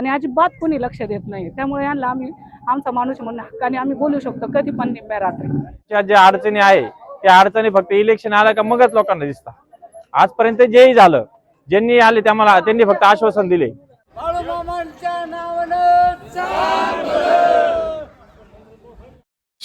आणि अजिबात कोणी लक्ष देत नाही त्यामुळे यांना आम्ही आमचा माणूस म्हणून हक्काने आम्ही बोलू शकतो कधी पण निम्म्या रात्री. त्या ज्या अडचणी आहे त्या अडचणी फक्त इलेक्शन आलं का मगच लोकांना दिसतात. आजपर्यंत जेही झालं ज्यांनी आले त्या मला त्यांनी फक्त आश्वासन दिले.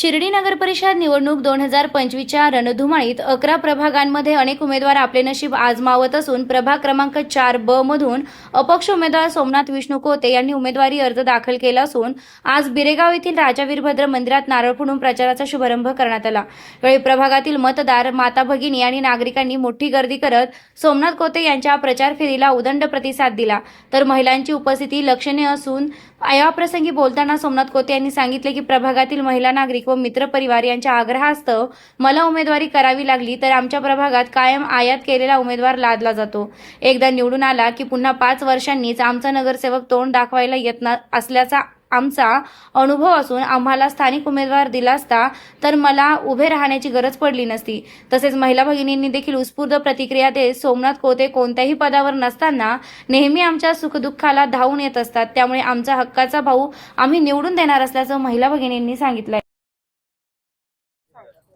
शिर्डी नगर परिषद निवडणूक दोन हजार पंचवीसच्या रणधुमाळीत अकरा प्रभागांमध्ये अनेक उमेदवार आपले नशीब आजमावत असून प्रभाग क्रमांक चार ब मधून अपक्ष उमेदवार सोमनाथ विष्णू कोते यांनी उमेदवारी अर्ज दाखल केला असून आज बिरेगाव येथील राजा वीरभद्र मंदिरात नारळ फोडून प्रचाराचा शुभारंभ करण्यात आला. यावेळी प्रभागातील मतदार माता भगिनी आणि नागरिकांनी मोठी गर्दी करत सोमनाथ कोते यांच्या प्रचार फेरीला उदंड प्रतिसाद दिला. तर महिलांची उपस्थिती लक्षणीय असून याप्रसंगी बोलताना सोमनाथ कोते यांनी सांगितले की प्रभागातील महिला नागरिक व मित्रपरिवार यांच्या आग्रहास्तव मला उमेदवारी करावी लागली तर आमच्या प्रभागात कायम आयात केलेला उमेदवार लादला जातो. एकदा निवडून आला की पुन्हा पाच वर्षांनीच आमचा नगरसेवक तोंड दाखवायला येत असल्याचा आमचा अनुभव असून आम्हाला स्थानिक उमेदवार दिला असता तर मला उभे राहण्याची गरज पडली नसती. तसेच महिला भगिनींनी देखील उत्स्फूर्त प्रतिक्रिया देत सोमनाथ कोते कोणत्याही पदावर नसताना नेहमी आमच्या सुखदुःखाला धावून येत असतात. त्यामुळे आमचा हक्काचा भाऊ आम्ही निवडून देणार असल्याचं महिला भगिनींनी सांगितलं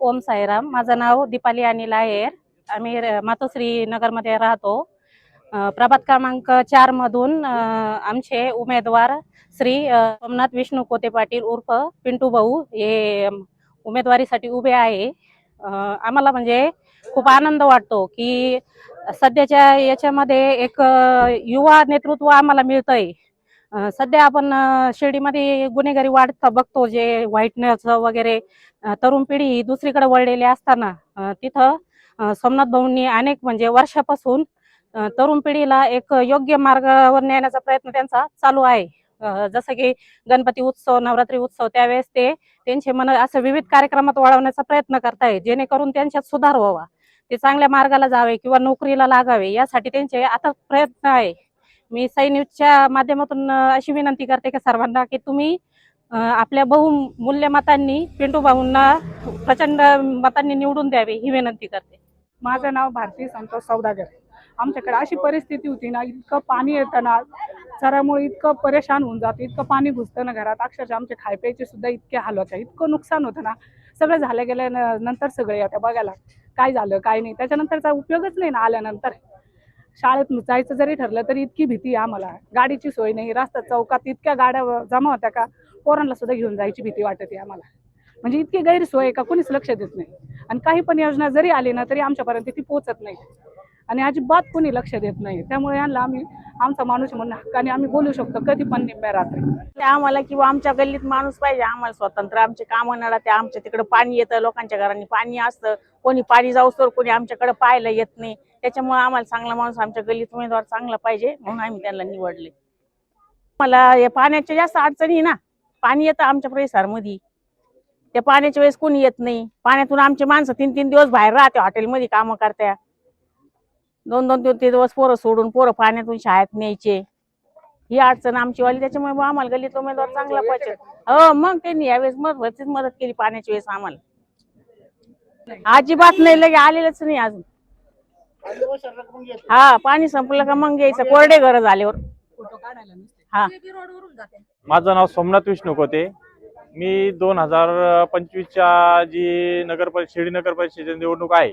ओम साईराम. माझं नाव दीपाली अनिल आहेर. आम्ही मातोश्री नगरमध्ये राहतो. प्रभात क्रमांक चार मधून आमचे उमेदवार श्री सोमनाथ विष्णू कोते पाटील उर्फ पिंटू भाऊ हे उमेदवारीसाठी उभे आहे. आम्हाला म्हणजे खूप आनंद वाटतो की सध्याच्या याच्यामध्ये एक युवा नेतृत्व आम्हाला मिळतंय. सध्या आपण शिर्डीमध्ये गुन्हेगारी वाढता बघतो जे व्हाईटनेस वगैरे तरुण पिढी दुसरीकडे वळलेली असताना तिथं सोमनाथ भाऊंनी अनेक म्हणजे वर्षापासून तरुण पिढीला एक योग्य मार्गावर नेण्याचा प्रयत्न त्यांचा चालू आहे. जसं की गणपती उत्सव नवरात्री उत्सव त्यावेळेस ते त्यांचे मन असं विविध कार्यक्रमात वळवण्याचा प्रयत्न करताय जेणेकरून त्यांच्यात सुधार व्हावा. ते चांगल्या मार्गाला जावे किंवा नोकरीला लागावे यासाठी त्यांचे आता प्रयत्न आहे. मी साई न्यूजच्या माध्यमातून अशी विनंती करते की सर्वांना की तुम्ही आपल्या बहुमूल्य मतांनी पिंटू भाऊंना प्रचंड मतांनी निवडून द्यावे ही विनंती करते. माझं नाव भारती संतोष सौदागर. आमच्याकडे अशी परिस्थिती होती ना इतकं पाणी येतं ना चरामुळे इतकं परेशान होऊन जातं इतकं पाणी घुसतं ना घरात. अक्षरशः आमचे खाय प्यायचे सुद्धा इतके हाल होते. इतकं नुकसान होतं ना. सगळं झालं गेल्या न- नंतर सगळे येतं बघायला काय झालं काय नाही. त्याच्यानंतरचा उपयोगच नाही ना आल्यानंतर. शाळेत जायचं जरी ठरलं तरी इतकी भीती आहे आम्हाला. गाडीची सोय नाही रस्ता चौकात इतक्या गाड्या जमा होत्या का पोरांना सुद्धा घेऊन जायची भीती वाटते आम्हाला. म्हणजे इतकी गैरसोय का कोणीच लक्ष देत नाही. आणि काही पण योजना जरी आली ना तरी आमच्यापर्यंत ती पोहोचत नाही. आणि अजिबात कोणी लक्ष देत नाही त्यामुळे यांना आम्ही आमचा माणूस म्हणून हक्काने आम्ही बोलू शकतो कधी पण निम्या रात्री. आम्हाला किंवा आमच्या गल्लीत माणूस पाहिजे आम्हाला स्वतंत्र. आमचे कामं नळा ते आमच्या तिकडे पाणी येतं लोकांच्या घरांनी पाणी असतं. कोणी पाणी जाऊस तर कोणी आमच्याकडे पाहायला येत नाही. त्याच्यामुळे आम्हाला चांगला माणूस आमच्या गल्लीत उमेदवार चांगला पाहिजे म्हणून आम्ही त्यांना निवडले. मला हे पाण्याच्या जास्त अडचणी ना पाणी येतं आमच्या परिसरामध्ये. त्या पाण्याच्या वेळेस कोणी येत नाही. पाण्यातून आमचे माणसं तीन तीन दिवस बाहेर राहते हॉटेलमध्ये कामं करत्या. दोन दोन तीन तीन दिवस पोरं सोडून पोरं पाण्यातून शाळेत न्यायचे. ही अडचण आमची वाली त्याच्यामुळे मग आम्हाला गल्लीत उमेदवार चांगला पाहिजे. हो मग त्यांनी यावेळेस महत्वाचीच मदत केली पाण्याच्या वेळेस आम्हाला. अजिबात नाही लगे आलेलंच नाही अजून. हा पाणी संपलं का मग घ्यायचं कोरडे घर झाल्यावर. हा. माझं नाव सोमनाथ विष्णू कोते मी दोन हजार पंचवीसच्या जी नगर परिषद शिर्डी नगर परिषदेची निवडणूक आहे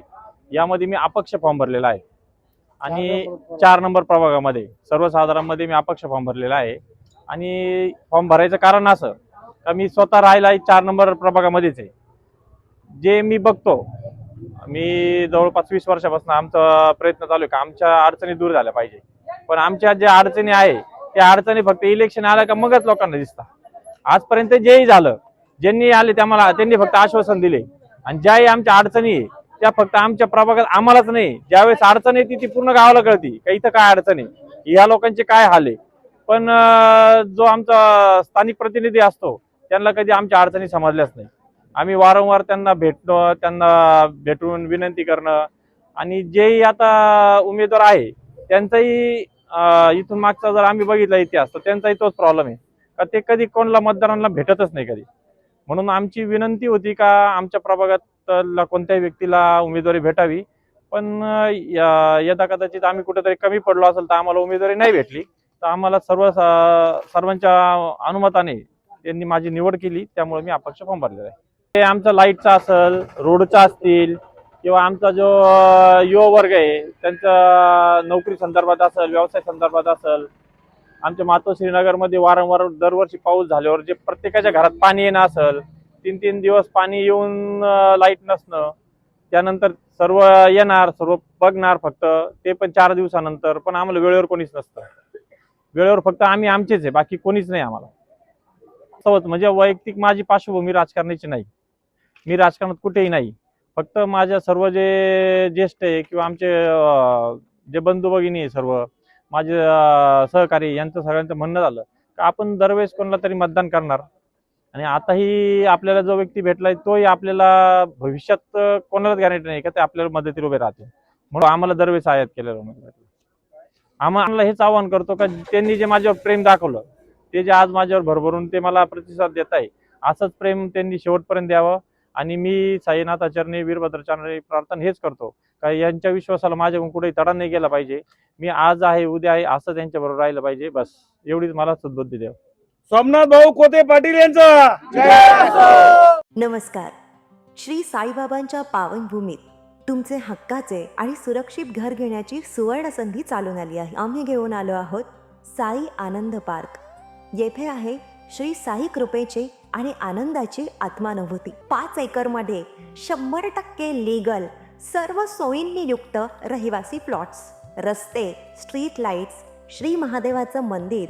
यामध्ये मी अपक्ष फॉर्म भरलेला आहे. आणि चार नंबर प्रभागामध्ये सर्वसाधारणमध्ये मी अपक्ष फॉर्म भरलेला आहे. आणि फॉर्म भरायचं कारण असं का मी स्वतः राहायला चार नंबर प्रभागामध्येच आहे. जे मी बघतो मी जवळपास वीस वर्षापासून आमचा प्रयत्न चालू आहे का आमच्या अडचणी दूर झाल्या पाहिजे. पण आमच्या ज्या अडचणी आहे त्या अडचणी फक्त इलेक्शन आलं का मगच लोकांना दिसतात. आजपर्यंत जेही झालं ज्यांनी आले त्या मला त्यांनी फक्त आश्वासन दिले. आणि ज्याही आमच्या अडचणी आहे त्या फक्त आमच्या प्रभागात आम्हालाच नाही. ज्यावेळेस अडचण येते ती पूर्ण गावाला कळती. का इथं काय अडचण आहे? ह्या लोकांचे काय हाल आहे? पण जो आमचा स्थानिक प्रतिनिधी असतो त्यांना कधी आमच्या अडचणी समजल्याच नाही. आम्ही वारंवार त्यांना भेटणं त्यांना भेटून विनंती करणं आणि जेही आता उमेदवार आहे त्यांचाही इथून मागचा जर आम्ही बघितला इतिहास तर त्यांचाही तोच प्रॉब्लेम आहे. का ते कधी कोणाला मतदारांना भेटतच नाही कधी. म्हणून आमची विनंती होती का आमच्या प्रभागात ला कोणत्याही व्यक्तीला उमेदवारी भेटावी? पण या- यदा कदाचित आम्ही कुठेतरी कमी पडलो असेल तर आम्हाला उमेदवारी नाही भेटली. तर आम्हाला सर्व स- सर्वांच्या अनुमताने त्यांनी माझी निवड केली. त्यामुळे मी अपक्ष फॉर्म भरलेला आहे. ते आमचा लाईटचा असेल रोडचा असतील किंवा आमचा जो युवा वर्ग आहे त्यांचा नोकरी संदर्भात असेल व्यवसाय संदर्भात असेल आमच्या मातो श्रीनगरमध्ये वारंवार दरवर्षी पाऊस झाल्यावर जे प्रत्येकाच्या घरात पाणी येणं असेल तीन तीन दिवस पाणी येऊन लाइट नसणं त्यानंतर सर्व येणार सर्व बघणार फक्त ते पण चार दिवसानंतर पण आम्हाला वेळेवर कोणीच नसतं. वेळेवर फक्त आम्ही आमचेच आहे बाकी कोणीच नाही आम्हाला. सवत म्हणजे वैयक्तिक माझी पार्श्वभूमी राजकारणाची नाही. मी राजकारणात कुठेही नाही. फक्त माझ्या सर्व जे ज्येष्ठ आहे किंवा आमचे जे बंधू भगिनी आहे सर्व माझे सहकारी यांचं सगळ्यांचं म्हणणं झालं का आपण दरवेळेस कोणाला तरी मतदान करणार. आणि आताही आपल्याला जो व्यक्ती भेटलाय तोही आपल्याला भविष्यात कोणालाच गॅरंटी नाही का ते आपल्याला मदतीला उभे राहते म्हणून आम्हाला दरवेळेस आयात केलेलं उमेदवार. आम्हाला हेच आवाहन करतो का त्यांनी जे माझ्यावर प्रेम दाखवलं ते जे आज माझ्यावर भरभरून ते मला प्रतिसाद देत आहे असंच प्रेम त्यांनी शेवटपर्यंत द्यावं. आणि मी साईनाथ आचार्य वीरभद्राचार्य प्रार्थना हेच करतो का यांच्या विश्वासाला माझ्याकडून कुठेही तडा नाही गेला पाहिजे. मी आज आहे उद्या आहे असं त्यांच्याबरोबर राहिलं पाहिजे. बस एवढीच मला सद्बुद्धी द्यावं सोमनाथ भाऊ कोते पाटील यांचा नमस्कार. श्री साईबाबांच्या पावनभूमीत तुमचे हक्काचे आणि सुरक्षित घर घेण्याची सुवर्ण संधी चालून आली आहे. आम्ही घेऊन आलो आहोत साई आनंद पार्क. येथे आहे श्री साई कृपेचे आणि आनंदाची आत्मानुभूती. पाच एकरमध्ये शंभर टक्के लीगल सर्व सोयींनी युक्त रहिवासी प्लॉट्स रस्ते स्ट्रीट लाईट्स श्री महादेवाचं मंदिर